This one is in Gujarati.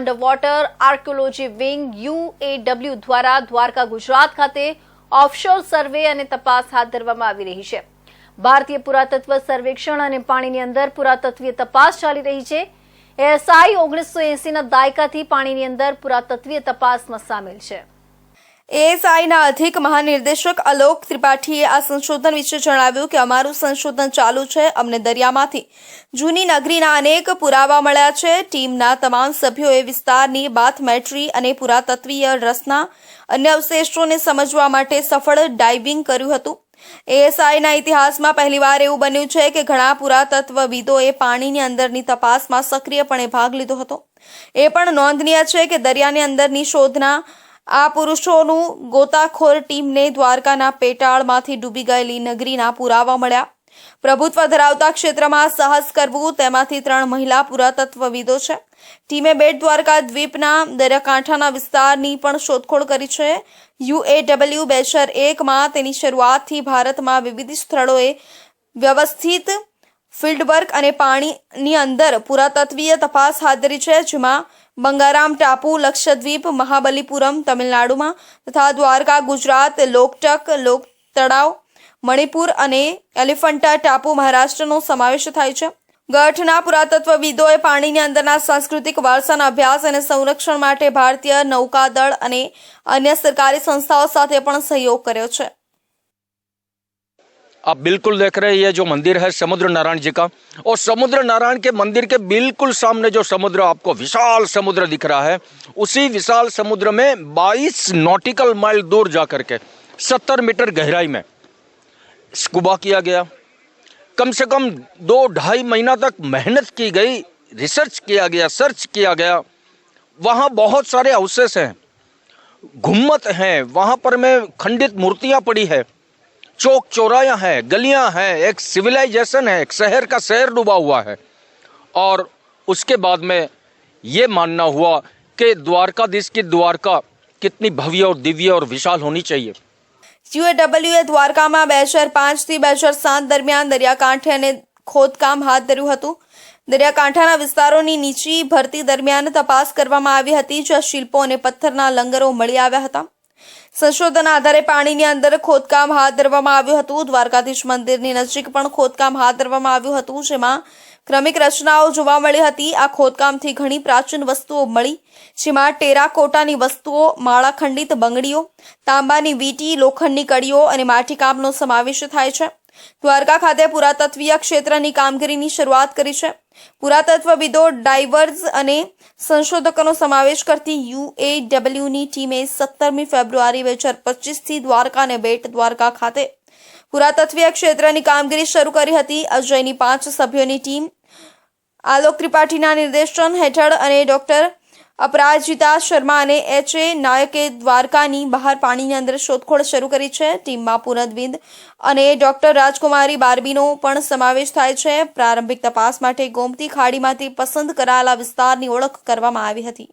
Under water archaeology wing UAW દ્વારા દ્વારકા, ગુજરાત ખાતે ઓફશોર સર્વે અને તપાસ હાથ ધરવામાં આવી રહી છે. ભારતીય પુરાતત્વ સર્વેક્ષણ અને પાણીની અંદર પુરાતત્વીય તપાસ ચાલી રહી છે. એએસઆઈ ઓગણીસો એસીના દાયકાથી પાણીની અંદર પુરાતત્વીય તપાસમાં સામેલ છે. એએસઆઈના અધિક મહાનિર્દેશક અલોક ત્રિપાઠીએ આ સંશોધન વિશે જણાવ્યું કે અમારું સંશોધન ચાલુ છે અમને દરિયામાંથી જૂની નગરીના અનેક પુરાવા મળ્યા છે. ટીમના તમામ સભ્યોએ વિસ્તારની બાથમેટ્રી અને પુરાતત્વીય રસના અન્ય અવશેષોને સમજવા માટે સફળ ડાઇવિંગ કર્યું હતું. એએસઆઈના ઇતિહાસમાં પહેલીવાર એવું બન્યું છે કે ઘણા પુરાતત્વવિદોએ પાણીની અંદરની તપાસમાં સક્રિયપણે ભાગ લીધો હતો. એ પણ નોંધનીય છે કે દરિયાની અંદરની શોધના આ પુરુષોનું ગોતાખોર ટીમને દ્વારકાના પેટાળમાંથી ડૂબી ગયેલી નગરીના પુરાવા મળ્યા. પ્રભુત્વ ધરાવતા ક્ષેત્રમાં સાહસ કરવું તેમાંથી ત્રણ મહિલા પુરાતત્વવિદો છે. ટીમે બેટ દ્વારકા દ્વીપના દરિયાકાંઠાના વિસ્તારની પણ શોધખોળ કરી છે. યુએડબલ્યુ બે હજાર એકમાં તેની શરૂઆતથી ભારતમાં વિવિધ સ્થળોએ વ્યવસ્થિત ફિલ્ડવર્ક અને પાણીની અંદર પુરાતત્વીય તપાસ હાથ ધરી છે, જેમાં બંગારામ ટાપુ, લક્ષદ્વીપ, મહાબલીપુરમ, તમિલનાડુમાં તથા દ્વારકા, ગુજરાત, લોકટક લોક તળાવ મણિપુર અને એલિફન્ટા ટાપુ મહારાષ્ટ્રનો સમાવેશ થાય છે. ગઠના પુરાતત્વવિદોએ પાણીની અંદરના સાંસ્કૃતિક વારસાના અભ્યાસ અને સંરક્ષણ માટે ભારતીય નૌકાદળ અને અન્ય સરકારી સંસ્થાઓ સાથે પણ સહયોગ કર્યો છે. आप बिल्कुल देख रहे हैं, ये जो मंदिर है समुद्र नारायण जी का। और समुद्र नारायण के मंदिर के बिल्कुल सामने जो समुद्र आपको विशाल समुद्र दिख रहा है, उसी विशाल समुद्र में 22 नॉटिकल माइल दूर जा करके 70 मीटर गहराई में स्कूबा किया गया। कम से कम दो ढाई महीना तक मेहनत की गई, रिसर्च किया गया, सर्च किया गया। वहाँ बहुत सारे अवशेष हैं घुम्मत हैं, वहाँ पर में खंडित मूर्तियाँ पड़ी है। चौक चौराया है गलियां हैं एक सिविलाइजेशन है एक शहर का शहर डूबा हुआ है और उसके बाद में ये मानना हुआ कि द्वारकाधीश की द्वारका कितनी भव्य और दिव्य और विशाल होनी चाहिए યુએડબલ્યુએ દ્વારકામાં બે હજાર પાંચથી બે હજાર સાત દરમિયાન દરિયાકાંઠે અને ખોદકામ હાથ ધર્યું હતું દરિયાકાંઠાના વિસ્તારોની નીચી ભરતી દરમિયાન તપાસ કરવામાં આવી હતી જ્યાં શિલ્પો અને પથ્થરના લંગરો મળી આવ્યા હતા સંશોધન આધારે પાણીની અંદર ખોદકામ હાથ ધરવામાં આવ્યું હતું. દ્વારકાધીશ મંદિરની નજીક પણ ખોદકામ હાથ ધરવામાં આવ્યું હતું, જેમાં ક્રમિક રચનાઓ જોવા મળી હતી. આ ખોદકામથી ઘણી પ્રાચીન વસ્તુઓ મળી, જેમાં ટેરાકોટાની વસ્તુઓ માળાખંડિત બંગડીઓ, તાંબાની વીંટી, લોખંડની કડીઓ અને માટીકામનો સમાવેશ થાય છે. દ્વારકા ખાતે પુરાતત્વીય ક્ષેત્રની કામગીરીની શરૂઆત કરી છે. પુરાતત્વવિદો ડાઇવર્સ અને સંશોધકોનો સમાવેશ કરતી યુએડબલ્યુની ટીમે સત્તરમી ફેબ્રુઆરી બે હજાર પચીસથી દ્વારકા અને બેટ દ્વારકા ખાતે પુરાતત્વીય ક્ષેત્રની કામગીરી શરૂ કરી હતી. અજયની પાંચ સભ્યોની ટીમ આલોક ત્રિપાઠીના નિર્દેશન હેઠળ અને ડોક્ટર અપરાજિતા શર્મા અને એચ એ નાયકે દ્વારકાની બહાર પાણીની અંદર શોધખોળ શરૂ કરી છે. ટીમમાં પુનદવિંદ અને ડોક્ટર રાજકુમારી બારબીનો પણ સમાવેશ થાય છે. પ્રારંભિક તપાસ માટે ગોમતી ખાડીમાંથી પસંદ કરાયેલા વિસ્તારની ઓળખ કરવામાં આવી હતી.